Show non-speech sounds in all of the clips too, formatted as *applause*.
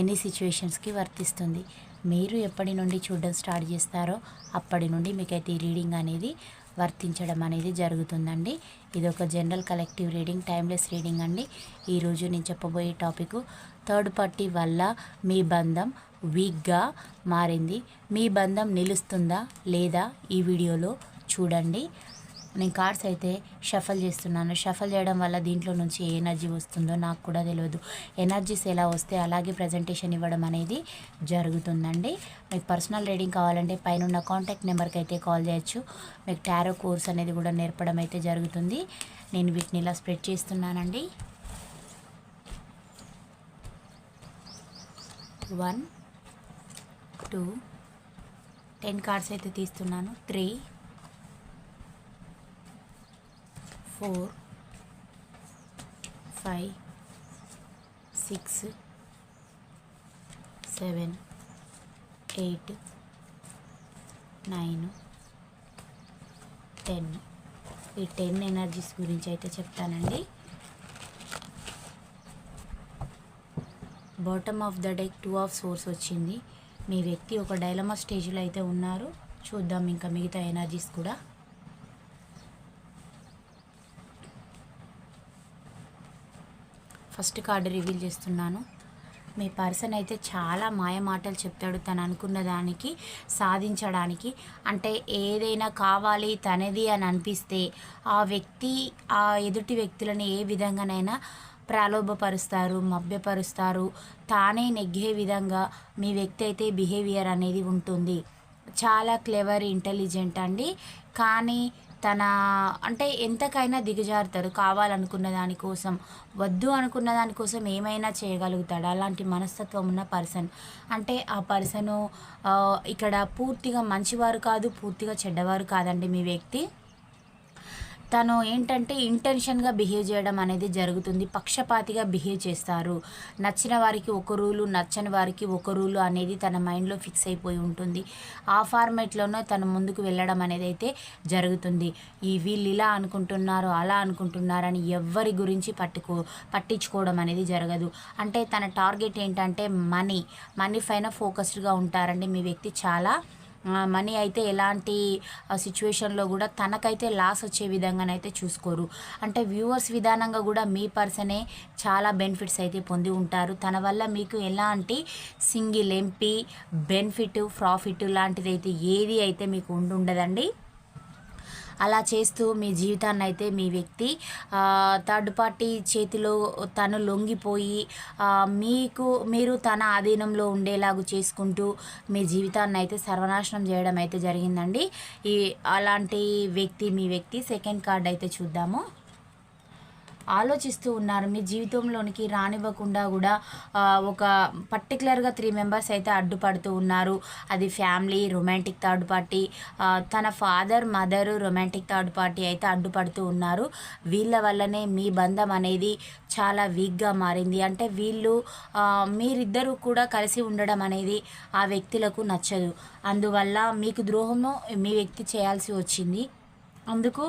Any సిచ్యువేషన్స్కి వర్తిస్తుంది. మీరు ఎప్పటి నుండి చూడడం స్టార్ట్ చేస్తారో అప్పటి నుండి మీకైతే ఈ రీడింగ్ అనేది వర్తించడం అనేది జరుగుతుందండి. ఇది ఒక general collective reading timeless reading అండి. ఈరోజు నేను చెప్పబోయే టాపిక్ థర్డ్ పార్టీ వల్ల మీ బంధం వీక్గా మారింది. మీ బంధం నిలుస్తుందా లేదా ఈ వీడియోలో చూడండి. నేను కార్డ్స్ అయితే షఫల్ చేస్తున్నాను. షఫల్ చేయడం వల్ల దీంట్లో నుంచి ఏ ఎనర్జీ వస్తుందో నాకు కూడా తెలియదు ఎనర్జీస్ ఎలా వస్తే అలాగే ప్రజెంటేషన్ ఇవ్వడం అనేది జరుగుతుందండి. మీకు పర్సనల్ రీడింగ్ కావాలంటే పైన ఉన్న కాంటాక్ట్ నెంబర్కి అయితే కాల్ చేయొచ్చు. మీకు టారో కోర్స్ అనేది కూడా నేర్పడం అయితే జరుగుతుంది. నేను వీటిని ఇలా స్ప్రెడ్ చేస్తున్నానండి. వన్ టూ టెన్ కార్డ్స్ అయితే తీస్తున్నాను. Three four five six seven eight nine ten. ఈ టెన్ ఎనర్జీస్ గురించి అయితే చెప్తానండి. Bottom of the deck two of swords వచ్చింది. మీ వ్యక్తి ఒక డైలమా స్టేజ్లో అయితే ఉన్నారు. చూద్దాం ఇంకా మిగతా ఎనర్జీస్ కూడా. ఫస్ట్ కార్డు రివీల్ చేస్తున్నాను. మీ పర్సన్ అయితే చాలా మాయ మాటలు చెప్తాడు తను అనుకున్న దానికి సాధించడానికి. అంటే ఏదైనా కావాలి తనది అని అనిపిస్తే ఆ వ్యక్తి ఆ ఎదుటి వ్యక్తులను ఏ విధంగానైనా ప్రలోభపరుస్తారు మభ్యపరుస్తారు. తానే నెగ్గే విధంగా మీ వ్యక్తి అయితే బిహేవియర్ అనేది ఉంటుంది. చాలా క్లెవర్ ఇంటెలిజెంట్ అండి. కానీ తన అంటే ఎంతకైనా దిగజారుతారు కావాలనుకున్న దానికోసం వద్దు అనుకున్న దానికోసం ఏమైనా చేయగలుగుతాడు. అలాంటి మనస్తత్వం ఉన్న పర్సన్. అంటే ఆ పర్సను ఇక్కడ పూర్తిగా మంచివారు కాదు పూర్తిగా చెడ్డవారు కాదండి మీ వ్యక్తి. తను ఏంటంటే ఇంటెన్షన్గా బిహేవ్ చేయడం అనేది జరుగుతుంది. పక్షపాతిగా బిహేవ్ చేస్తారు. నచ్చిన వారికి ఒక రూలు నచ్చని వారికి ఒక రూలు అనేది తన మైండ్లో ఫిక్స్ అయిపోయి ఉంటుంది. ఆ ఫార్మేట్లోనే తను ముందుకు వెళ్ళడం అనేది అయితే జరుగుతుంది. ఈ వీళ్ళు ఇలా అనుకుంటున్నారు అలా అనుకుంటున్నారని ఎవ్వరి గురించి పట్టుకో పట్టించుకోవడం అనేది జరగదు. అంటే తన టార్గెట్ ఏంటంటే మనీ మనీ పైన ఫోకస్డ్గా ఉంటారండి మీ వ్యక్తి చాలా మనీ అయితే ఎలాంటి సిచ్యువేషన్లో కూడా తనకైతే లాస్ వచ్చే విధంగానైతే చూసుకోరు. అంటే వ్యూవర్స్ విధానంగా కూడా మీ పర్సనే చాలా బెనిఫిట్స్ అయితే పొంది ఉంటారు. తన వల్ల మీకు ఎలాంటి సింగిల్ ఎంపీ బెనిఫిట్ ప్రాఫిట్ లాంటిది అయితే ఏది అయితే మీకు ఉండుండదండి. అలా చేస్తూ మీ జీవితాన్ని అయితే మీ వ్యక్తి థర్డ్ పార్టీ చేతిలో తను లొంగిపోయి మీకు మీరు తన ఆధీనంలో ఉండేలాగు చేసుకుంటూ మీ జీవితాన్ని అయితే సర్వనాశనం చేయడం అయితే జరిగిందండి. ఈ అలాంటి వ్యక్తి మీ వ్యక్తి సెకండ్ కార్డ్ అయితే చూద్దాము. ఆలోచిస్తూ ఉన్నారు. మీ జీవితంలోనికి రానివ్వకుండా కూడా ఒక పర్టికులర్గా త్రీ మెంబర్స్ అయితే అడ్డుపడుతూ ఉన్నారు. అది ఫ్యామిలీ రొమాంటిక్ థర్డ్ పార్టీ తన father mother romantic third party అయితే అడ్డుపడుతూ ఉన్నారు. వీళ్ళ వల్లనే మీ బంధం అనేది చాలా వీక్గా మారింది. అంటే వీళ్ళు మీరిద్దరూ కూడా కలిసి ఉండడం అనేది ఆ వ్యక్తులకు నచ్చదు. అందువల్ల మీకు ద్రోహము మీ వ్యక్తి చేయాల్సి వచ్చింది. అందుకు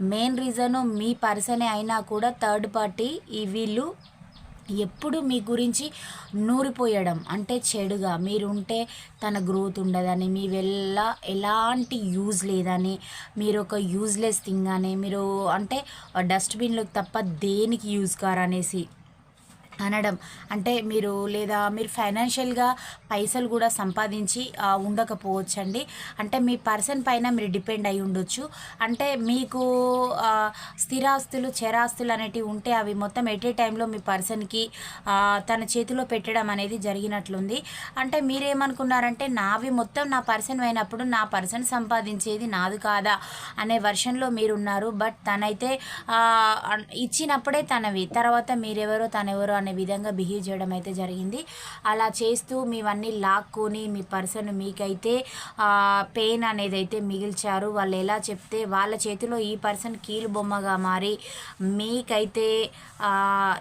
మెయిన్ రీజను మీ పర్సనే అయినా కూడా థర్డ్ పార్టీ ఈ వీళ్ళు ఎప్పుడు మీ గురించి నూరిపోయడం అంటే చెడుగా. మీరుంటే తన గ్రోత్ ఉండదని మీ వెళ్ళ ఎలాంటి యూజ్ లేదని మీరు ఒక యూజ్లెస్ థింగ్ అని మీరు అంటే డస్ట్బిన్లోకి తప్ప దేనికి యూజ్ కారనేసి అనడం. అంటే మీరు లేదా మీరు ఫైనాన్షియల్గా పైసలు కూడా సంపాదించి ఉండకపోవచ్చండి. అంటే మీ పర్సన్ పైన మీరు డిపెండ్ అయి ఉండొచ్చు. అంటే మీకు స్థిరాస్తులు చరాస్తులు అనేటివి ఉంటే అవి మొత్తం ఎట్ ఏ టైంలో మీ పర్సన్కి తన చేతిలో పెట్టడం అనేది జరిగినట్లుంది. అంటే మీరేమనుకున్నారంటే నావి మొత్తం నా పర్సన్ అయినప్పుడు నా పర్సన్ సంపాదించేది నాది కాదా అనే వర్షన్లో మీరున్నారు. బట్ తనైతే ఇచ్చినప్పుడే తనవి. తర్వాత మీరెవరో తనెవరో అనే అనే విధంగా బిహేవ్ చేయడం అయితే జరిగింది. అలా చేస్తూ మీవన్నీ లాక్కొని మీ పర్సన్ మీకైతే పెయిన్ అనేది అయితే మిగిల్చారు. వాళ్ళు ఎలా చెప్తే వాళ్ళ చేతిలో ఈ పర్సన్ కీలు బొమ్మగా మారి మీకైతే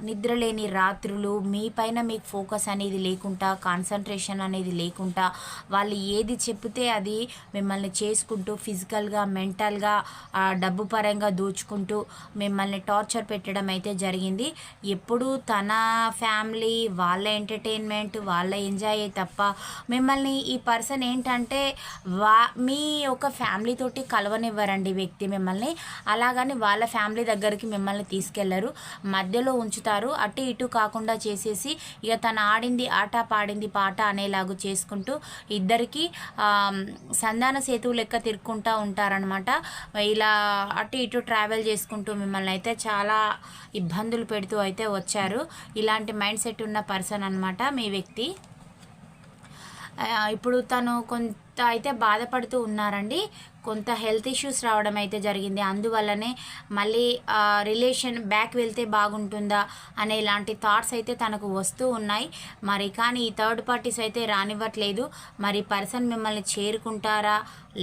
నిద్రలేని రాత్రులు మీ పైన మీకు ఫోకస్ అనేది లేకుండా కాన్సన్ట్రేషన్ అనేది లేకుండా వాళ్ళు ఏది చెప్తే అది మిమ్మల్ని చేసుకుంటూ ఫిజికల్గా మెంటల్గా డబ్బు పరంగా దోచుకుంటూ మిమ్మల్ని టార్చర్ పెట్టడం అయితే జరిగింది. ఎప్పుడు తన ఫ్యామిలీ వాళ్ళ ఎంటర్టైన్మెంట్ వాళ్ళ ఎంజాయ్ తప్ప మిమ్మల్ని ఈ పర్సన్ ఏంటంటే వా మీ యొక్క ఫ్యామిలీ తోటి కలవనివ్వరండి వ్యక్తి మిమ్మల్ని. అలాగని వాళ్ళ ఫ్యామిలీ దగ్గరికి మిమ్మల్ని తీసుకెళ్ళరు. మధ్యలో ఉంచుతారు. అటు ఇటు కాకుండా చేసేసి ఇక తను ఆడింది ఆట పాడింది పాట అనేలాగు చేసుకుంటూ ఇద్దరికి సంధాన సేతువు లెక్క తిరుక్కుంటూ ఉంటారనమాట ఇలా అటు ఇటు ట్రావెల్ చేసుకుంటూ మిమ్మల్ని అయితే చాలా ఇబ్బందులు పెడుతూ అయితే వచ్చారు. ఇలాంటి మైండ్ సెట్ ఉన్న పర్సన్ అనమాట మీ వ్యక్తి. ఇప్పుడు తను కొంత అయితే బాధపడుతూ ఉన్నారండి. కొంత హెల్త్ ఇష్యూస్ రావడం అయితే జరిగింది. అందువల్లనే మళ్ళీ రిలేషన్ బ్యాక్ వెళ్తే బాగుంటుందా అనే ఇలాంటి థాట్స్ అయితే తనకు వస్తూ ఉన్నాయి. మరి కానీ ఈ థర్డ్ పార్టీస్ అయితే రానివ్వట్లేదు. మరి పర్సన్ మిమ్మల్ని చేరుకుంటారా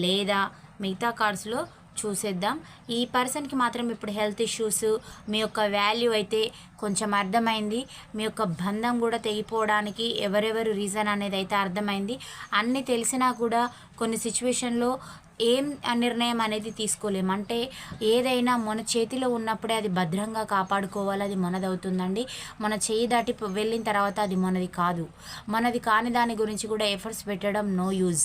లేదా మిగతా కార్డ్స్లో చూసేద్దాం. ఈ పర్సన్కి మాత్రం ఇప్పుడు హెల్త్ ఇష్యూస్ మీ యొక్క వాల్యూ అయితే కొంచెం అర్థమైంది. మీ యొక్క బంధం కూడా తెగిపోవడానికి ఎవరెవరు రీజన్ అనేది అయితే అర్థమైంది. అన్నీ తెలిసినా కూడా కొన్ని సిచ్యువేషన్లో ఏం నిర్ణయం అనేది తీసుకోలేము. అంటే ఏదైనా మన చేతిలో ఉన్నప్పుడే అది భద్రంగా కాపాడుకోవాలి అది మనదవుతుందండి. మన చేయి దాటి వెళ్ళిన తర్వాత అది మనది కాదు. మనది కాని దాని గురించి కూడా ఎఫర్ట్స్ పెట్టడం నో యూజ్.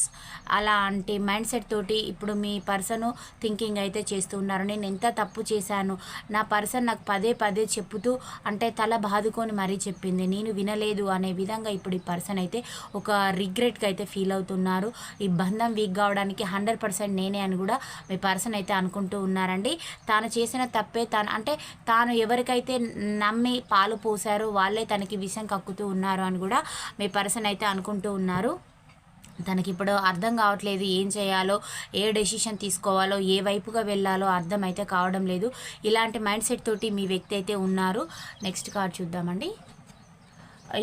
అలాంటి మైండ్ సెట్ తోటి ఇప్పుడు మీ పర్సన్ థింకింగ్ అయితే చేస్తూ ఉన్నారు. నేను ఎంత తప్పు చేశాను? నా పర్సన్ నాకు పదే పదే చెప్పుతూ అంటే తల బాదుకొని మరీ చెప్పింది. నేను వినలేదు అనే విధంగా ఇప్పుడు ఈ పర్సన్ అయితే ఒక రిగ్రెట్గా అయితే ఫీల్ అవుతున్నారు. ఈ బంధం వీక్ కావడానికి హండ్రెడ్ పర్సెంట్ నేనే అని కూడా మీ పర్సన్ అయితే అనుకుంటూ ఉన్నారండి. తాను చేసిన తప్పే తాను అంటే తాను ఎవరికైతే నమ్మి పాలు పోసారో వాళ్ళే తనకి విషం కక్కుతూ ఉన్నారు అని కూడా మీ పర్సన్ అయితే అనుకుంటూ ఉన్నారు. తనకి ఇప్పుడు అర్థం కావట్లేదు ఏం చేయాలో ఏ డెసిషన్ తీసుకోవాలో ఏ వైపుగా వెళ్ళాలో అర్థం అయితే కావడం లేదు. ఇలాంటి మైండ్ సెట్ తోటి మీ వ్యక్తి అయితే ఉన్నారు. నెక్స్ట్ కార్డ్ చూద్దామండి.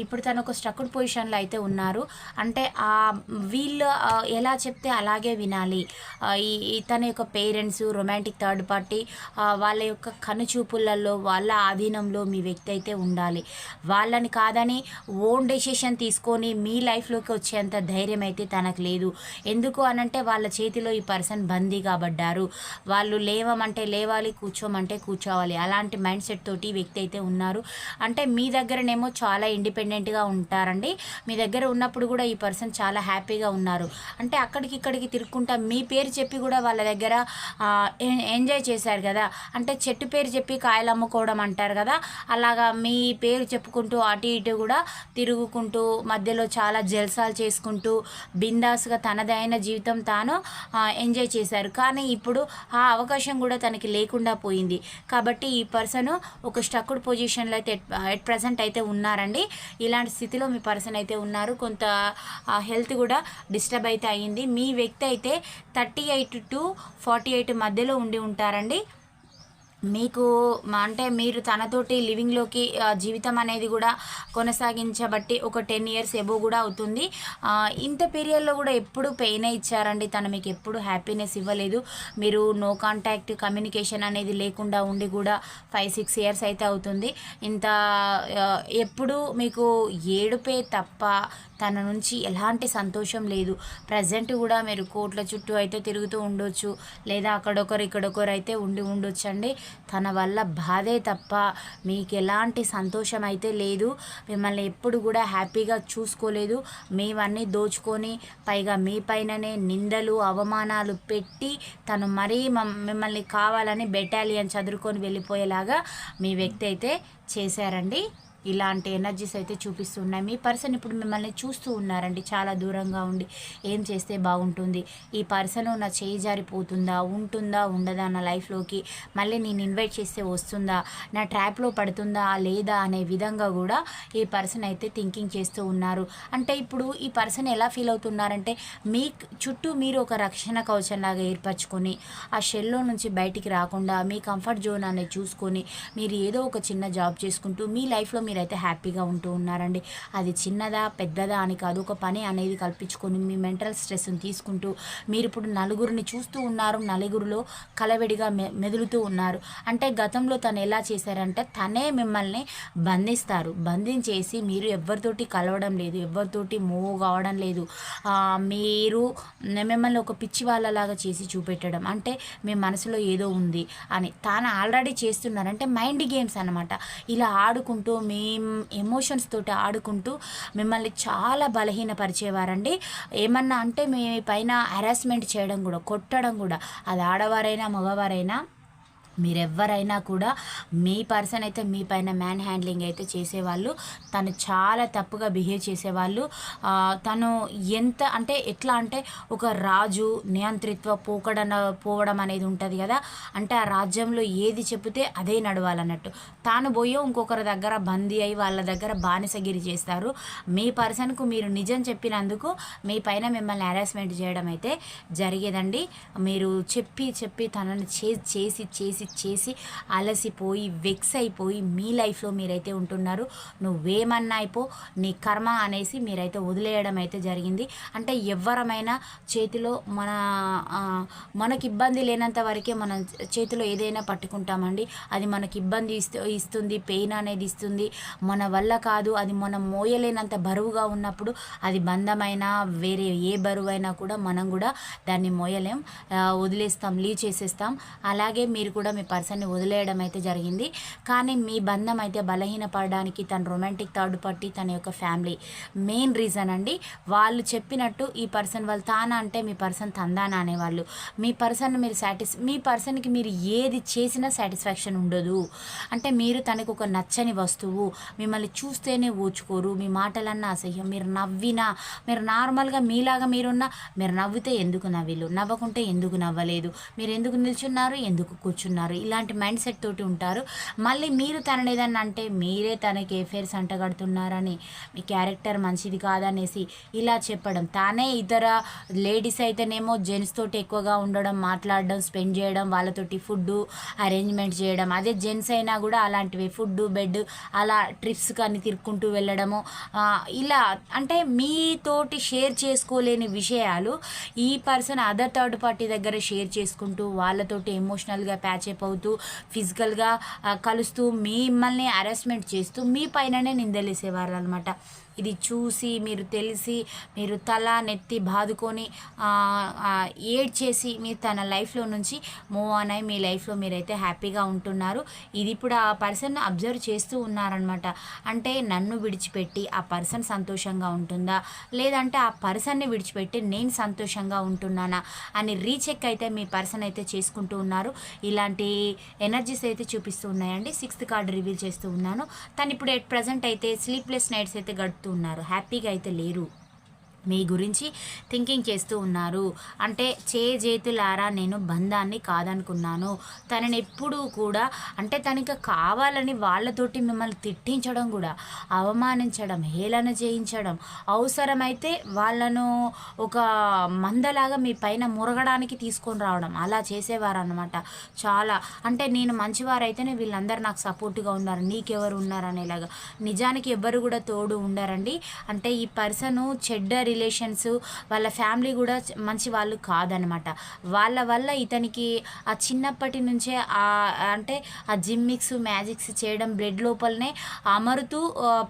ఇప్పుడు తను ఒక స్ట్రక్డ్ పొజిషన్లో అయితే ఉన్నారు. అంటే ఆ వీళ్ళు ఎలా చెప్తే అలాగే వినాలి. ఈ తన యొక్క పేరెంట్స్ రొమాంటిక్ థర్డ్ పార్టీ వాళ్ళ యొక్క కనుచూపులలో వాళ్ళ ఆధీనంలో మీ వ్యక్తి అయితే ఉండాలి. వాళ్ళని కాదని ఓన్ డెసిషన్ తీసుకొని మీ లైఫ్లోకి వచ్చేంత ధైర్యం అయితే తనకు లేదు. ఎందుకు అనంటే వాళ్ళ చేతిలో ఈ పర్సన్ బందీ కాబడ్డారు. వాళ్ళు లేవమంటే లేవాలి కూర్చోమంటే కూర్చోవాలి. అలాంటి మైండ్ సెట్ తోటి వ్యక్తి అయితే ఉన్నారు. అంటే మీ దగ్గరనేమో చాలా ఇండిపెండెంట్గా ఉంటారండి. మీ దగ్గర ఉన్నప్పుడు కూడా ఈ పర్సన్ చాలా హ్యాపీగా ఉన్నారు. అంటే అక్కడికి ఇక్కడికి తిరుక్కుంటా మీ పేరు చెప్పి కూడా వాళ్ళ దగ్గర ఎంజాయ్ చేశారు కదా. అంటే చెట్టు పేరు చెప్పి కాయలు అమ్ముకోవడం అంటారు కదా. అలాగా మీ పేరు చెప్పుకుంటూ అటు ఇటు కూడా తిరుగుకుంటూ మధ్యలో చాలా జల్సాలు చేసుకుంటూ బిందాస్గా తనదైన జీవితం తాను ఎంజాయ్ చేశారు. కానీ ఇప్పుడు ఆ అవకాశం కూడా తనకి లేకుండా పోయింది. కాబట్టి ఈ పర్సన్ ఒక స్టక్డ్ పొజిషన్లో అయితే ఎట్ ప్రజెంట్ అయితే ఉన్నారండి. ఇలాంటి స్థితిలో మీ పర్సన్ అయితే ఉన్నారు. కొంత హెల్త్ కూడా డిస్టర్బ్ అయితే అయ్యింది. మీ వ్యక్తి అయితే thirty eight to forty eight మధ్యలో ఉండి ఉంటారండి. మీకు మా- అంటే మీరు తనతోటి లివింగ్లోకి జీవితం అనేది కూడా కొనసాగించబట్టి ఒక టెన్ ఇయర్స్ ఎబో కూడా అవుతుంది. ఇంత పీరియడ్లో కూడా ఎప్పుడు పెయినే ఇచ్చారండి? తను మీకు ఎప్పుడు హ్యాపీనెస్ ఇవ్వలేదు. మీరు నో కాంటాక్ట్ కమ్యూనికేషన్ అనేది లేకుండా ఉండి కూడా ఫైవ్ సిక్స్ ఇయర్స్ అయితే అవుతుంది. ఇంత ఎప్పుడు మీకు ఏడుపే తప్ప తన నుంచి ఎలాంటి సంతోషం లేదు. ప్రజెంట్ కూడా మీరు కోట్ల చుట్టూ అయితే తిరుగుతూ ఉండొచ్చు. లేదా అక్కడొకరు ఇక్కడొకరు అయితే ఉండి ఉండొచ్చు అండి తన వల్ల బాధే తప్ప మీకు ఎలాంటి సంతోషం అయితే లేదు. మిమ్మల్ని ఎప్పుడు కూడా హ్యాపీగా చూసుకోలేదు. మేవన్నీ దోచుకొని పైగా మీ పైననే నిందలు అవమానాలు పెట్టి తను మరీ మమ్- మిమ్మల్ని కావాలని బెటాలియన్ చదువుకొని వెళ్ళిపోయేలాగా మీ వ్యక్తి అయితే చేశారండి. ఇలాంటి ఎనర్జీస్ అయితే చూపిస్తున్నాయి. మీ పర్సన్ ఇప్పుడు మిమ్మల్ని చూస్తూ ఉన్నారండి. చాలా దూరంగా ఉండి ఏం చేస్తే బాగుంటుంది? ఈ పర్సన్ నా చేయి జారిపోతుందా? ఉంటుందా? ఉండదా? నా లైఫ్లోకి మళ్ళీ నేను ఇన్వైట్ చేస్తే వస్తుందా? నా ట్రాప్లో పడుతుందా? లేదా? అనే విధంగా కూడా ఈ పర్సన్ అయితే థింకింగ్ చేస్తూ ఉన్నారు. అంటే ఇప్పుడు ఈ పర్సన్ ఎలా ఫీల్ అవుతున్నారంటే మీ చుట్టూ మీరు ఒక రక్షణ కవచంలాగా ఏర్పరచుకొని ఆ షెల్లో నుంచి బయటికి రాకుండా మీ కంఫర్ట్ జోన్ అనేది చూసుకొని మీరు ఏదో ఒక చిన్న జాబ్ చేసుకుంటూ మీ లైఫ్లో మీరు మీరైతే హ్యాపీగా ఉంటూ ఉన్నారండి. అది చిన్నదా పెద్దదా అని కాదు. ఒక పని అనేది కల్పించుకొని మీ మెంటల్ స్ట్రెస్ని తీసుకుంటూ మీరు ఇప్పుడు నలుగురిని చూస్తూ ఉన్నారు. నలుగురిలో కలవెడిగా మె మెదులుతూ ఉన్నారు. అంటే గతంలో తను ఎలా చేశారంటే తనే మిమ్మల్ని బంధిస్తారు. బంధించేసి మీరు ఎవరితోటి కలవడం లేదు. ఎవరితోటి మూవ్ కావడం లేదు. మీరు మిమ్మల్ని ఒక పిచ్చి వాళ్ళలాగా చేసి చూపెట్టడం. అంటే మీ మనసులో ఏదో ఉంది అని. తాను ఆల్రెడీ చేస్తున్నారంటే మైండ్ గేమ్స్ అనమాట ఇలా ఆడుకుంటూ మీ ఎమోషన్స్ తోటి ఆడుకుంటూ మిమ్మల్ని చాలా బలహీనపరిచేవారండి. ఏమన్నా అంటే మీ పైన హెరాస్మెంట్ చేయడం కూడా కొట్టడం కూడా అది ఆడవారైనా మగవారైనా మీరెవ్వరైనా కూడా మీ పర్సన్ అయితే మీ పైన మ్యాన్ హ్యాండ్లింగ్ అయితే చేసేవాళ్ళు. తను చాలా తప్పుగా బిహేవ్ చేసేవాళ్ళు. తను ఎంత అంటే ఎట్లా అంటే ఒక రాజు నియంత్రిత్వ పోకడన పోవడం అనేది ఉంటుంది కదా. అంటే ఆ రాజ్యంలో ఏది చెబితే అదే నడవాలన్నట్టు. తాను పోయో ఇంకొకరి దగ్గర బందీ అయి వాళ్ళ దగ్గర బానిసగిరి చేస్తారు. మీ పర్సన్కు మీరు నిజం చెప్పినందుకు మీ పైన మిమ్మల్ని హెరాస్మెంట్ చేయడం అయితే జరిగేదండి. మీరు చెప్పి చెప్పి తనని చేసి చేసి చేసి చేసి అలసిపోయి వెక్స్ అయిపోయి మీ లైఫ్లో మీరైతే ఉంటున్నారు. నువ్వేమన్నా అయిపో నీ కర్మ అనేసి మీరైతే వదిలేయడం అయితే జరిగింది. అంటే ఎవరమైనా చేతిలో మన మనకి ఇబ్బంది లేనంత వరకే మనం చేతిలో ఏదైనా పట్టుకుంటామండి. అది మనకి ఇబ్బంది ఇస్తూ ఇస్తుంది పెయిన్ అనేది ఇస్తుంది. మన వల్ల కాదు అది మనం మోయలేనంత బరువుగా ఉన్నప్పుడు అది బంధమైనా వేరే ఏ బరువైనా కూడా మనం కూడా దాన్ని మోయలేం. వదిలేస్తాం లీవ్ చేసేస్తాం. అలాగే మీరు కూడా మీ పర్సన్ని వదిలేయడం అయితే జరిగింది. కానీ మీ బంధం అయితే బలహీనపడడానికి తన రొమాంటిక్ థర్డ్ పార్టీ తన యొక్క ఫ్యామిలీ మెయిన్ రీజన్ అండి. వాళ్ళు చెప్పినట్టు ఈ పర్సన్ వాళ్ళు తానా అంటే మీ పర్సన్ తందానా అనేవాళ్ళు. మీ పర్సన్ మీరు సాటిస్ మీ పర్సన్కి మీరు ఏది చేసినా సాటిస్ఫాక్షన్ ఉండదు. అంటే మీరు తనకు ఒక నచ్చని వస్తువు మిమ్మల్ని చూస్తేనే ఊచుకోరు మీ మాటలన్నా అసహ్యం మీరు నవ్వినా మీరు నార్మల్గా మీలాగా మీరున్నా మీరు నవ్వితే ఎందుకు నవ్విలు నవ్వకుంటే ఎందుకు నవ్వలేదు? మీరు ఎందుకు నిల్చున్నారు? ఎందుకు కూర్చున్నారు? ఇలాంటి మైండ్ సెట్ తోటి ఉంటారు. మళ్ళీ మీరు తనని ఏదన్నా అంటే మీరే తనకి ఎఫైర్స్ అంటగడుతున్నారని మీ క్యారెక్టర్ మంచిది కాదనేసి ఇలా చెప్పడం తానే ఇతర లేడీస్ అయితేనేమో జెంట్స్ తోటి ఎక్కువగా ఉండడం మాట్లాడడం స్పెండ్ చేయడం వాళ్ళతోటి ఫుడ్ అరేంజ్మెంట్ చేయడం అదే జెంట్స్ అయినా కూడా అలాంటివి ఫుడ్ బెడ్ అలా ట్రిప్స్ కానీ తిరుక్కుంటూ వెళ్ళడము ఇలా అంటే మీతోటి షేర్ చేసుకోలేని విషయాలు ఈ పర్సన్ అదర్ థర్డ్ పార్టీ దగ్గర షేర్ చేసుకుంటూ వాళ్ళతోటి ఎమోషనల్గా ప్యాచ్ ప్యాచప్ అవుతూ ఫిజికల్గా కలుస్తూ మిమ్మల్ని హరాస్మెంట్ చేస్తూ మీ పైననే నిందలేసేవారు అనమాట ఇది చూసి మీరు తెలిసి మీరు తల నెత్తి బాదుకొని ఏడ్ చేసి ఏడ్చేసి మీరు తన లైఫ్లో నుంచి మూవ్ ఆన్ అయి మీ లైఫ్లో మీరైతే హ్యాపీగా ఉంటున్నారు. ఇది ఇప్పుడు ఆ పర్సన్ అబ్జర్వ్ చేస్తూ ఉన్నారనమాట అంటే నన్ను విడిచిపెట్టి ఆ పర్సన్ సంతోషంగా ఉంటుందా? లేదంటే ఆ పర్సన్ని విడిచిపెట్టి నేను సంతోషంగా ఉంటున్నానా? అని రీచెక్ అయితే మీ పర్సన్ అయితే చేసుకుంటూ ఉన్నారు. ఇలాంటి ఎనర్జీస్ అయితే చూపిస్తూ ఉన్నాయండి. సిక్స్త్ కార్డు రివీల్ చేస్తూ ఉన్నాను. తను ఇప్పుడు ఎట్ ప్రజెంట్ అయితే స్లీప్లెస్ నైట్స్ అయితే గడుపుతూ ఉన్నారు. హ్యాపీగా అయితే లేరు. మీ గురించి థింకింగ్ చేస్తూ ఉన్నారు. అంటే చే చేతులారా నేను బంధాన్ని కాదనుకున్నాను. తనని ఎప్పుడూ కూడా అంటే తనకి కావాలని వాళ్ళతోటి మిమ్మల్ని తిట్టించడం కూడా అవమానించడం హేళన చేయించడం అవసరమైతే వాళ్ళను ఒక మందలాగా మీ పైన మురగడానికి తీసుకొని రావడం అలా చేసేవారు అనమాట చాలా అంటే నేను మంచివారైతేనే వీళ్ళందరూ నాకు సపోర్ట్గా ఉన్నారు. నీకెవరు ఉన్నారు అనేలాగా నిజానికి ఎవ్వరు కూడా తోడు ఉండరండి. అంటే ఈ పర్సన్ చెడ్డ రిలేషన్స్ వాళ్ళ ఫ్యామిలీ కూడా మంచి వాళ్ళు కాదనమాట. వాళ్ళ వల్ల ఇతనికి ఆ చిన్నప్పటి నుంచే ఆ అంటే ఆ జిమ్మిక్స్ మ్యాజిక్స్ చేయడం బ్లడ్ లోపలనే అమరుతూ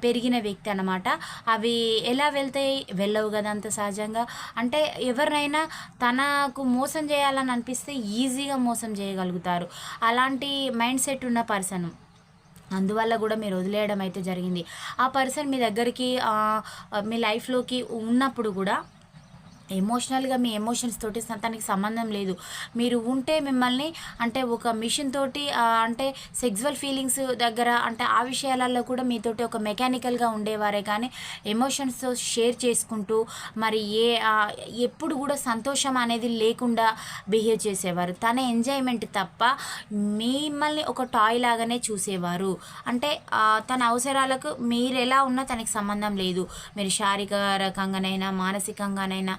పెరిగిన వ్యక్తి అనమాట. అవి ఎలా వెళ్తాయి? వెళ్ళవు కదా అంత సహజంగా. అంటే ఎవరినైనా తనకు మోసం చేయాలని అనిపిస్తే ఈజీగా మోసం చేయగలుగుతారు. అలాంటి మైండ్ సెట్ ఉన్న పర్సన్. అందువల్ల కూడా మీరు వదిలేయడం అయితే జరిగింది. ఆ పర్సన్ మీ దగ్గరికి మీ లైఫ్లోకి ఉన్నప్పుడు కూడా ఎమోషనల్గా మీ ఎమోషన్స్ తోటి స- తనకి సంబంధం లేదు. మీరు ఉంటే మిమ్మల్ని అంటే ఒక మిషన్ తోటి అంటే సెక్సువల్ ఫీలింగ్స్ దగ్గర అంటే ఆ విషయాలలో కూడా మీతోటి ఒక మెకానికల్గా ఉండేవారే. కానీ ఎమోషన్స్తో షేర్ చేసుకుంటూ మరి ఏ ఎప్పుడు కూడా సంతోషం అనేది లేకుండా బిహేవ్ చేసేవారు. తన ఎంజాయ్మెంట్ తప్ప మిమ్మల్ని ఒక టాయ్ లాగానే చూసేవారు. అంటే తన అవసరాలకు మీరు ఎలా ఉన్నా తనకి సంబంధం లేదు. మీరు శారీరక రకంగానైనా మానసికంగానైనా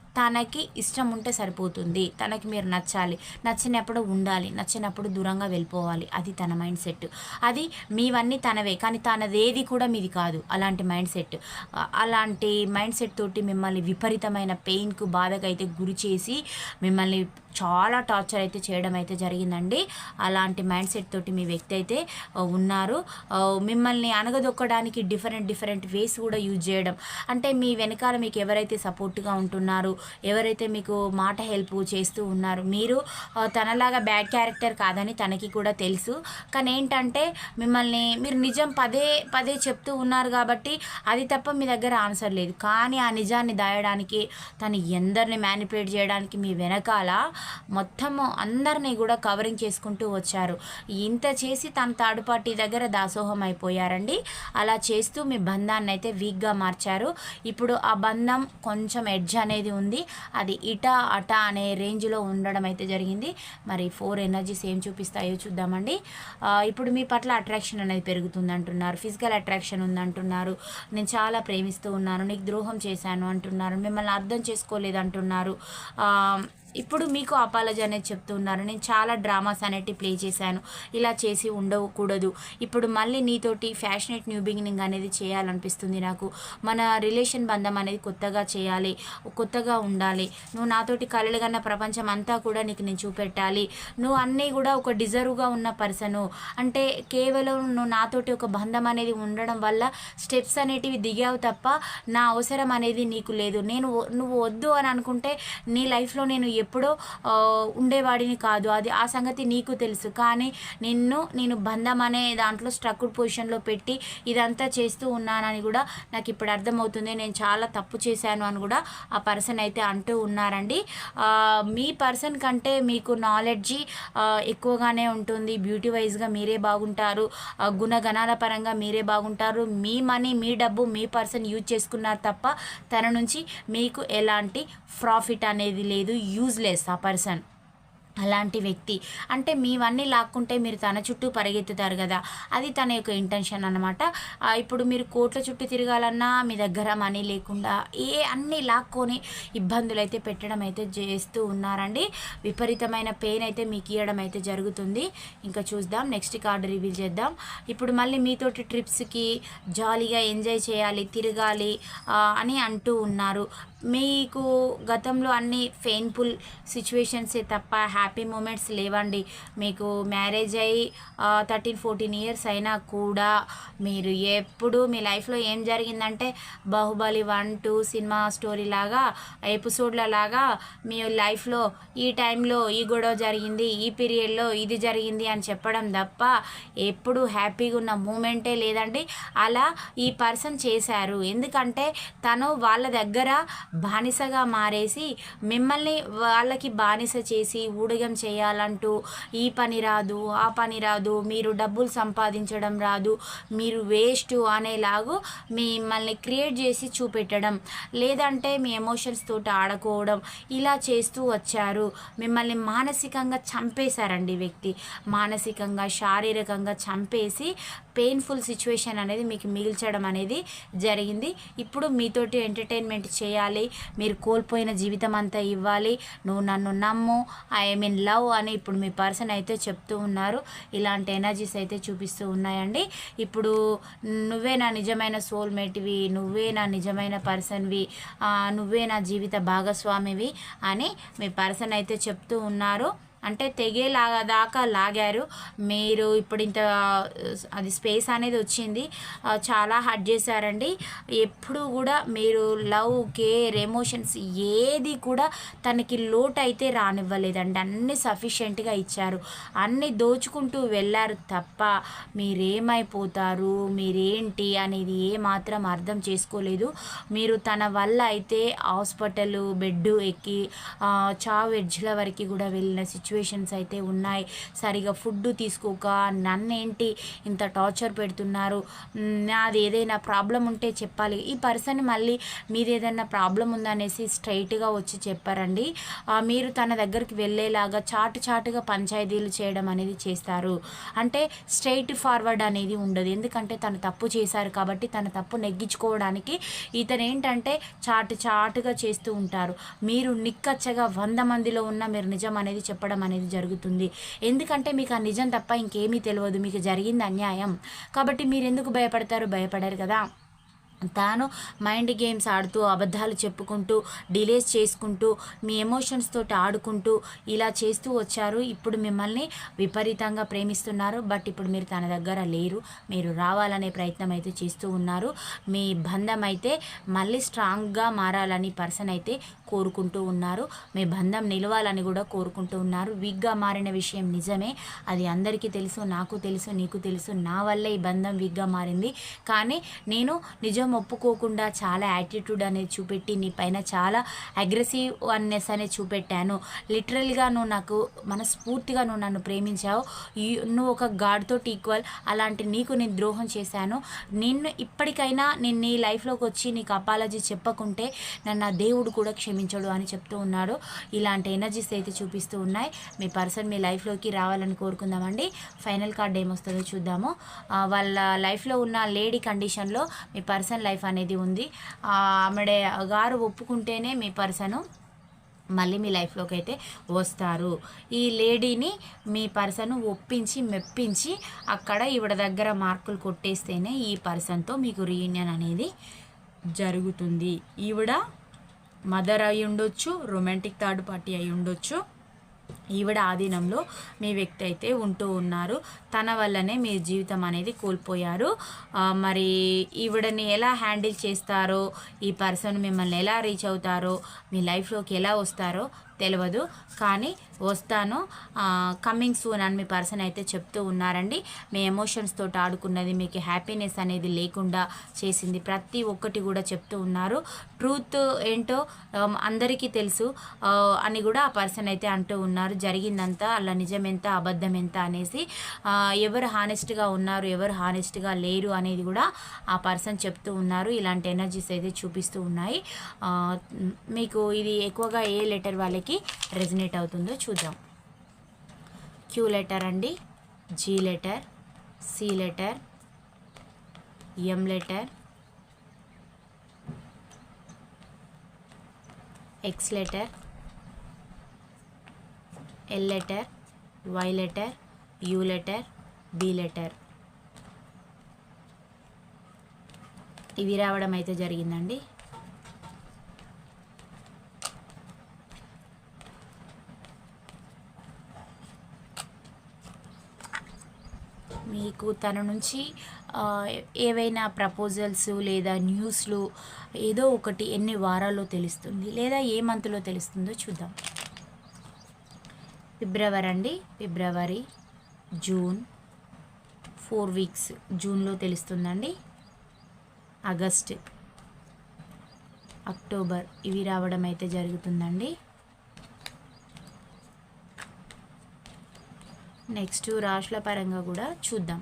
తనకి ఇష్టం ఉంటే సరిపోతుంది. తనకి మీరు నచ్చాలి. నచ్చినప్పుడు ఉండాలి. నచ్చినప్పుడు దూరంగా వెళ్ళిపోవాలి. అది తన మైండ్ సెట్. అది మీవన్నీ తనవే. కానీ తనదేది కూడా మీది కాదు. అలాంటి మైండ్ సెట్. అలాంటి మైండ్ సెట్ తోటి మిమ్మల్ని విపరీతమైన పెయిన్కు బాధకు అయితే గురి చేసి మిమ్మల్ని చాలా టార్చర్ అయితే చేయడం అయితే జరిగిందండి. అలాంటి మైండ్ సెట్ తోటి మీ వ్యక్తి అయితే ఉన్నారు. మిమ్మల్ని అనగదొక్కడానికి డిఫరెంట్ డిఫరెంట్ వేస్ కూడా యూజ్ చేయడం. అంటే మీ వెనకాల మీకు ఎవరైతే సపోర్ట్గా ఉంటున్నారు ఎవరైతే మీకు మాట హెల్ప్ చేస్తూ ఉన్నారు మీరు తనలాగా బ్యాడ్ క్యారెక్టర్ కాదని తనకి కూడా తెలుసు. కానీ ఏంటంటే మిమ్మల్ని మీరు నిజం పదే పదే చెప్తూ ఉన్నారు కాబట్టి అది తప్ప మీ దగ్గర ఆన్సర్ లేదు. కానీ ఆ నిజాన్ని దాయడానికి తను ఎందరిని మ్యానిపులేట్ చేయడానికి మీ వెనకాల మొత్తం అందరినీ కూడా కవరింగ్ చేసుకుంటూ వచ్చారు. ఇంత చేసి తన థర్డ్ పార్టీ దగ్గర దాసోహం అయిపోయారండి. అలా చేస్తూ మీ బంధాన్ని అయితే వీక్గా మార్చారు. ఇప్పుడు ఆ బంధం కొంచెం ఎడ్జ్ అనేది ఉంది. అది ఇట అట అనే రేంజ్లో ఉండడం అయితే జరిగింది. మరి ఫోర్ ఎనర్జీస్ ఏం చూపిస్తాయో చూద్దామండి. ఇప్పుడు మీ పట్ల అట్రాక్షన్ అనేది పెరుగుతుంది అంటున్నారు ఫిజికల్ అట్రాక్షన్ ఉందంటున్నారు. నేను చాలా ప్రేమిస్తూ ఉన్నాను. నీకు ద్రోహం చేశాను అంటున్నారు. మిమ్మల్ని అర్థం చేసుకోలేదు అంటున్నారు ఇప్పుడు మీకు అపాలజీ అనేది చెప్తూ ఉన్నారు. నేను చాలా డ్రామాస్ అనేటివి ప్లే చేశాను. ఇలా చేసి ఉండకూడదు. ఇప్పుడు మళ్ళీ నీతోటి ఫ్యాషనేట్ న్యూ బిగినింగ్ అనేది చేయాలనిపిస్తుంది నాకు. మన రిలేషన్ బంధం అనేది కొత్తగా చేయాలి కొత్తగా ఉండాలి. నువ్వు నాతోటి కలలుగన్న ప్రపంచం అంతా కూడా నీకు నేను చూపెట్టాలి. నువ్వు అన్నీ కూడా ఒక డిజర్వ్గా ఉన్న పర్సను. అంటే కేవలం నువ్వు నాతోటి ఒక బంధం అనేది ఉండడం వల్ల స్టెప్స్ అనేటివి దిగావు తప్ప నా అవసరం అనేది నీకు లేదు. నేను నువ్వు వద్దు అని అనుకుంటే నీ లైఫ్లో నేను ఎప్పుడో ఉండేవాడిని కాదు. అది ఆ సంగతి నీకు తెలుసు. కానీ నిన్ను నేను బంధం అనే దాంట్లో స్ట్రక్డ్ పొజిషన్లో పెట్టి ఇదంతా చేస్తూ ఉన్నానని కూడా నాకు ఇప్పుడు అర్థమవుతుంది. నేను చాలా తప్పు చేశాను అని కూడా ఆ పర్సన్ అయితే అంటూ ఉన్నారండి. మీ పర్సన్ కంటే మీకు నాలెడ్జి ఎక్కువగానే ఉంటుంది. బ్యూటీ వైజ్గా మీరే బాగుంటారు. గుణగణాల పరంగా మీరే బాగుంటారు. మీ మనీ మీ డబ్బు మీ పర్సన్ యూజ్ చేసుకున్నారు తప్ప తన నుంచి మీకు ఎలాంటి ప్రాఫిట్ అనేది లేదు. యూజ్ యూజ్లెస్ ఆ పర్సన్ అలాంటి వ్యక్తి. అంటే మీవన్నీ లాక్కుంటే మీరు తన చుట్టూ పరిగెత్తుతారు కదా అది తన యొక్క ఇంటెన్షన్ అనమాట ఇప్పుడు మీరు కోట్ల చుట్టూ తిరగాలన్నా మీ దగ్గర మనీ లేకుండా ఏ అన్నీ లాక్కొని ఇబ్బందులు అయితే పెట్టడం అయితే చేస్తూ ఉన్నారండి. విపరీతమైన పెయిన్ అయితే మీకు ఇవ్వడం అయితే జరుగుతుంది. ఇంకా చూద్దాం నెక్స్ట్ కార్డు రివీల్ చేద్దాం. ఇప్పుడు మళ్ళీ మీతోటి ట్రిప్స్కి జాలీగా ఎంజాయ్ చేయాలి తిరగాలి అని అంటూ ఉన్నారు. మీకు గతంలో అన్ని పెయిన్ఫుల్ సిచ్యువేషన్సే తప్ప హ్యాపీ మూమెంట్స్ లేవండి. మీకు మ్యారేజ్ అయ్యి థర్టీన్ ఫోర్టీన్ ఇయర్స్ అయినా కూడా మీరు ఎప్పుడు మీ లైఫ్లో ఏం జరిగిందంటే Baahubali one two cinema story లాగా ఎపిసోడ్ల లాగా మీ లైఫ్లో ఈ టైంలో ఈ గొడవ జరిగింది ఈ పీరియడ్లో ఇది జరిగింది అని చెప్పడం తప్ప ఎప్పుడు హ్యాపీగా ఉన్న మూమెంటే లేదండి. అలా ఈ పర్సన్ చేశారు. ఎందుకంటే తను వాళ్ళ దగ్గర బానిసగా మారేసి మిమ్మల్ని వాళ్ళకి బానిస చేసి ఊడగం చేయాలంటూ ఈ పని రాదు ఆ పని రాదు మీరు డబ్బులు సంపాదించడం రాదు మీరు వేస్ట్ అనేలాగు మిమ్మల్ని క్రియేట్ చేసి చూపెట్టడం లేదంటే మీ ఎమోషన్స్ తోటి ఆడుకోవడం ఇలా చేస్తూ వచ్చారు. మిమ్మల్ని మానసికంగా చంపేశారండి వ్యక్తి. మానసికంగా శారీరకంగా చంపేసి పెయిన్ఫుల్ సిచ్యువేషన్ అనేది మీకు మిగిల్చడం అనేది జరిగింది. ఇప్పుడు మీతోటి ఎంటర్టైన్మెంట్ చేయాలి మీరు కోల్పోయిన జీవితం అంతా ఇవ్వాలి నువ్వు నన్ను నమ్ము ఐ మీన్ లవ్ అని ఇప్పుడు మీ పర్సన్ అయితే చెప్తూ ఉన్నారు. ఇలాంటి ఎనర్జీస్ అయితే చూపిస్తూ ఉన్నాయండి. ఇప్పుడు నువ్వే నా నిజమైన సోల్మేట్వి నువ్వే నా నిజమైన పర్సన్వి నువ్వే నా జీవిత భాగస్వామివి అని మీ పర్సన్ అయితే చెప్తూ ఉన్నారు. అంటే తెగేలాగా దాకా లాగారు. మీరు ఇప్పుడు ఇంత అది స్పేస్ అనేది వచ్చింది. చాలా హర్ట్ చేశారండి. ఎప్పుడు కూడా మీరు లవ్ కేర్ ఎమోషన్స్ ఏది కూడా తనకి లోటు అయితే రానివ్వలేదండి. అన్ని సఫిషియెంట్గా ఇచ్చారు. అన్ని దోచుకుంటూ వెళ్ళారు తప్ప మీరేమైపోతారు మీరేంటి అనేది ఏ మాత్రం అర్థం చేసుకోలేదు. మీరు తన వల్ల అయితే హాస్పిటల్ బెడ్ ఎక్కి ఆ, చావు ఎడ్జ్ల వరకు కూడా వెళ్ళిన సిచ్యువేషన్ సిచ్యువేషన్స్ అయితే ఉన్నాయి. సరిగా ఫుడ్ తీసుకోక నన్నేంటి ఇంత టార్చర్ పెడుతున్నారు? నాది ఏదైనా ప్రాబ్లం ఉంటే చెప్పాలి. ఈ పర్సన్ మళ్ళీ మీది ఏదైనా ప్రాబ్లం ఉందనేసి స్ట్రైట్గా వచ్చి చెప్పారండి. మీరు తన దగ్గరికి వెళ్ళేలాగా చాటు చాటుగా పంచాయతీలు చేయడం అనేది చేస్తారు. అంటే స్ట్రైట్ ఫార్వర్డ్ అనేది ఉండదు. ఎందుకంటే తను తప్పు చేశారు కాబట్టి తన తప్పు నెగ్గించుకోవడానికి ఇతను ఏంటంటే చాటు చాటుగా చేస్తూ ఉంటారు. మీరు నిక్కచ్చగా వంద మందిలో ఉన్న మీరు నిజం అనేది చెప్పడం అనేది జరుగుతుంది. ఎందుకంటే మీకు ఆ నిజం తప్ప ఇంకేమీ తెలియదు. మీకు జరిగింది అన్యాయం. కాబట్టి మీరు ఎందుకు భయపడతారు? భయపడరు కదా. తాను మైండ్ గేమ్స్ ఆడుతూ అబద్ధాలు చెప్పుకుంటూ డిలేస్ చేసుకుంటూ మీ ఎమోషన్స్ తోటి ఆడుకుంటూ ఇలా చేస్తూ వచ్చారు. ఇప్పుడు మిమ్మల్ని విపరీతంగా ప్రేమిస్తున్నారు. బట్ ఇప్పుడు మీరు తన దగ్గర లేరు. మీరు రావాలనే ప్రయత్నం అయితే చేస్తూ ఉన్నారు. మీ బంధం అయితే మళ్ళీ స్ట్రాంగ్గా మారాలని పర్సన్ అయితే కోరుకుంటూ ఉన్నారు. మీ బంధం నిలవాలని కూడా కోరుకుంటూ ఉన్నారు. వీక్గా మారిన విషయం నిజమే. అది అందరికీ తెలుసు. నాకు తెలుసు నీకు తెలుసు. నా వల్లే ఈ బంధం వీక్గా మారింది. కానీ నేను నిజం ఒప్పుకోకుండా చాలా యాటిట్యూడ్ అనేది చూపెట్టి నీ పైన చాలా అగ్రెసివ్ అన్నెస్ అనేది చూపెట్టాను. లిటరల్గా నువ్వు నాకు మనస్ఫూర్తిగా నువ్వు నన్ను ప్రేమించావు. ఈ- నువ్వు ఒక గాడ్తో ఈక్వల్ అలాంటి నీకు నేను ద్రోహం చేశాను. నిన్ను ఇప్పటికైనా నేను నీ లైఫ్లోకి వచ్చి నీకు అపాలజీ చెప్పకుంటే నన్ను ఆ దేవుడు కూడా క్షమించడు అని చెప్తూ ఉన్నాడు. ఇలాంటి ఎనర్జీస్ అయితే చూపిస్తూ ఉన్నాయి. మీ పర్సన్ మీ లైఫ్లోకి రావాలని కోరుకుందామండి. ఫైనల్ కార్డ్ ఏమొస్తుందో చూద్దాము. వాళ్ళ లైఫ్లో ఉన్న లేడీ కండిషన్లో మీ పర్సన్ లైఫ్ అనేది ఉంది. ఆమెడే గారు ఒప్పుకుంటేనే మీ పర్సను మళ్ళీ మీ లైఫ్లోకి అయితే వస్తారు. ఈ లేడీని మీ పర్సన్ ఒప్పించి మెప్పించి అక్కడ ఈవిడ దగ్గర మార్కులు కొట్టేస్తేనే ఈ పర్సన్తో మీకు రీయూనియన్ అనేది జరుగుతుంది. ఈవిడ మదర్ అయి ఉండొచ్చు రొమాంటిక్ థర్డ్ పార్టీ అయి ఉండొచ్చు. ఈవిడ ఆధీనంలో మీ వ్యక్తి అయితే ఉంటూ ఉన్నారు. తన వల్లనే మీ జీవితం అనేది కోల్పోయారు. మరి ఈవిడని ఎలా హ్యాండిల్ చేస్తారో ఈ పర్సన్ మిమ్మల్ని ఎలా రీచ్ అవుతారో మీ లైఫ్లోకి ఎలా వస్తారో తెలియదు కానీ వస్తాను. కమ్మింగ్ సూన్ అని మీ పర్సన్ అయితే చెప్తూ ఉన్నారండి. మీ ఎమోషన్స్ తోటి ఆడుకున్నది మీకు హ్యాపీనెస్ అనేది లేకుండా చేసింది ప్రతి ఒక్కటి కూడా చెప్తూ ఉన్నారు. ట్రూత్ ఏంటో um, అందరికీ తెలుసు అని కూడా ఆ పర్సన్ అయితే అంటూ ఉన్నారు. జరిగిందంతా అలా నిజం ఎంత అబద్ధం ఎంత అనేసి ఎవరు హానెస్ట్గా ఉన్నారు ఎవరు హానెస్ట్గా లేరు అనేది కూడా ఆ పర్సన్ చెప్తూ ఉన్నారు. ఇలాంటి ఎనర్జీస్ అయితే చూపిస్తూ ఉన్నాయి. మీకు ఇది ఎక్కువగా ఏ లెటర్ వాళ్ళకి రెజినేట్ అవుతుందో చూద్దాం. క్యూ లెటర్ అండి. G letter C letter M letter X letter L letter Y letter U letter B letter ఇవి రావడం అయితే జరిగిందండి. మీకు తన నుంచి ఏవైనా ప్రపోజల్స్ లేదా న్యూస్లు ఏదో ఒకటి ఎన్ని వారాల్లో తెలుస్తుంది లేదా ఏ మంత్లో తెలుస్తుందో చూద్దాం. ఫిబ్రవరి అండి ఫిబ్రవరి జూన్ ఫోర్ వీక్స్ జూన్లో తెలుస్తుందండి. ఆగస్ట్ అక్టోబర్ ఇవి రావడం అయితే జరుగుతుందండి. నెక్స్ట్ రాశుల పరంగా కూడా చూద్దాం.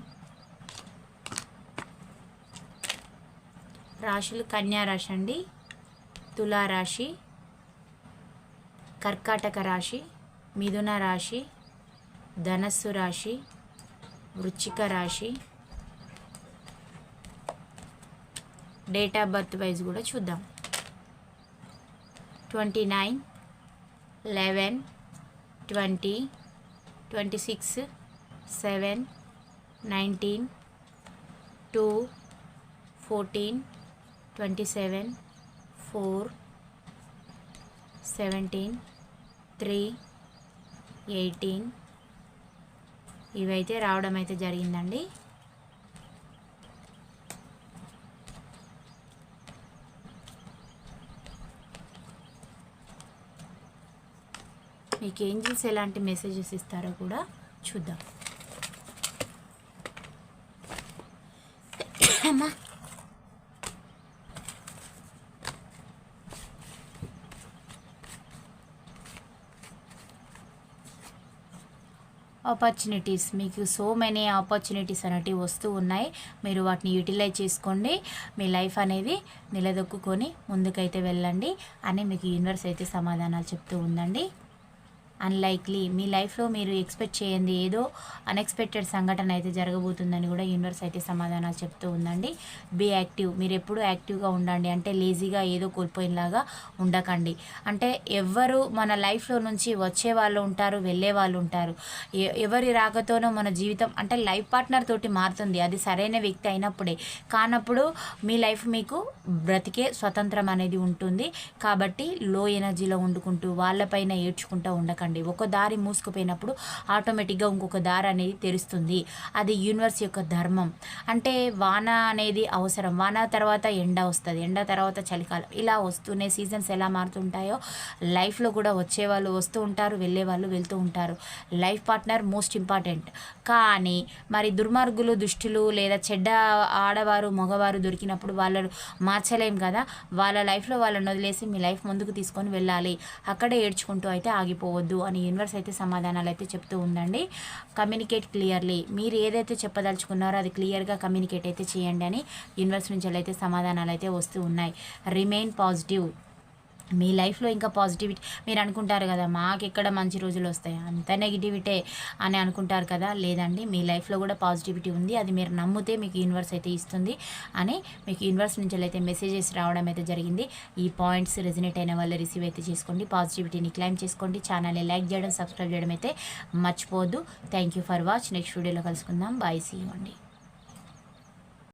రాశులు కన్యా రాశి అండి తులారాశి కర్కాటక రాశి మిథున రాశి ధనస్సు రాశి వృచ్చిక రాశి. డేట్ ఆఫ్ బర్త్ వైజ్ కూడా చూద్దాం. Twenty nine eleven twenty twenty six seven nineteen two fourteen twenty seven four seventeen three eighteen. ఇవైతే రావడం అయితే జరిగిందండి. మీకు ఏంజిల్స్ ఎలాంటి మెసేజెస్ ఇస్తారో కూడా చూద్దాం. *coughs* అమ్మా. ఆపర్చునిటీస్ మీకు సో మెనీ ఆపర్చునిటీస్ అనేటివి వస్తూ ఉన్నాయి. మీరు వాటిని యూటిలైజ్ చేసుకోండి. మీ లైఫ్ అనేది నిలదొక్కుని ముందుకైతే వెళ్ళండి అని మీకు యూనివర్స్ అయితే సమాధానాలు చెప్తూ ఉందండి. అన్లైక్లీ మీ లైఫ్లో మీరు ఎక్స్పెక్ట్ చేయండి. ఏదో అన్ఎక్స్పెక్టెడ్ సంఘటన అయితే జరగబోతుందని కూడా యూనివర్స్ అయితే సమాధానాలు చెప్తూ ఉందండి. బీ యాక్టివ్ మీరు ఎప్పుడూ యాక్టివ్గా ఉండండి. అంటే లేజీగా ఏదో కోల్పోయినలాగా ఉండకండి. అంటే ఎవరు మన లైఫ్లో నుంచి వచ్చే వాళ్ళు ఉంటారు వెళ్ళే వాళ్ళు ఉంటారు. ఎ- ఎవరి రాకతోనో మన జీవితం అంటే లైఫ్ పార్ట్నర్ తోటి మారుతుంది. అది సరైన వ్యక్తి అయినప్పుడే. కానప్పుడు మీ లైఫ్ మీకు బ్రతికే స్వతంత్రం అనేది ఉంటుంది. కాబట్టి లో ఎనర్జీలో వండుకుంటూ వాళ్ళపైన ఏడ్చుకుంటూ ఉండకండి. ఒక దారి మూసుకుపోయినప్పుడు ఆటోమేటిక్గా ఇంకొక దారి అనేది తెరుస్తుంది. అది యూనివర్స్ యొక్క ధర్మం. అంటే వాన అనేది అవసరం. వాన తర్వాత ఎండ వస్తుంది. ఎండ తర్వాత చలికాలం. ఇలా వస్తూనే సీజన్స్ ఎలా మారుతుంటాయో లైఫ్లో కూడా వచ్చే వాళ్ళు వస్తూ ఉంటారు వెళ్ళే వాళ్ళు వెళ్తూ ఉంటారు. Life partner most important. కానీ మరి దుర్మార్గులు దుష్టులు లేదా చెడ్డ ఆడవారు మగవారు దొరికినప్పుడు వాళ్ళు మార్చలేం కదా? వాళ్ళ లైఫ్లో వాళ్ళని వదిలేసి మీ లైఫ్ ముందుకు తీసుకొని వెళ్ళాలి. అక్కడే ఏడ్చుకుంటూ అయితే ఆగిపోవద్దు. అని యూనివర్స్ అయితే సమాధానాలు అయితే చెప్తూ ఉందండి. కమ్యూనికేట్ క్లియర్లీ మీరు ఏదైతే చెప్పదలుచుకున్నారో అది క్లియర్గా కమ్యూనికేట్ అయితే చేయండి అని యూనివర్స్ నుంచి అయితే సమాధానాలు అయితే వస్తూ ఉన్నాయి. రిమైన్ పాజిటివ్ మీ లైఫ్లో ఇంకా పాజిటివిటీ మీరు అనుకుంటారు కదా మాకు ఎక్కడ మంచి రోజులు వస్తాయి? అంత నెగిటివిటీ అని అనుకుంటారు కదా లేదండి. మీ లైఫ్లో కూడా పాజిటివిటీ ఉంది. అది మీరు నమ్మితే మీకు యూనివర్స్ అయితే ఇస్తుంది అని మీకు యూనివర్స్ నుంచి అయితే మెసేజెస్ రావడం అయితే జరిగింది. ఈ పాయింట్స్ రెజినేట్ అయిన వాళ్ళు రిసీవ్ అయితే చేసుకోండి. పాజిటివిటీని క్లైమ్ చేసుకోండి. ఛానల్ని లైక్ చేయడం సబ్స్క్రైబ్ చేయడం అయితే మర్చిపోవద్దు. Thank you for watch. Next వీడియోలో కలుసుకుందాం. బాయ్. సీ అండి.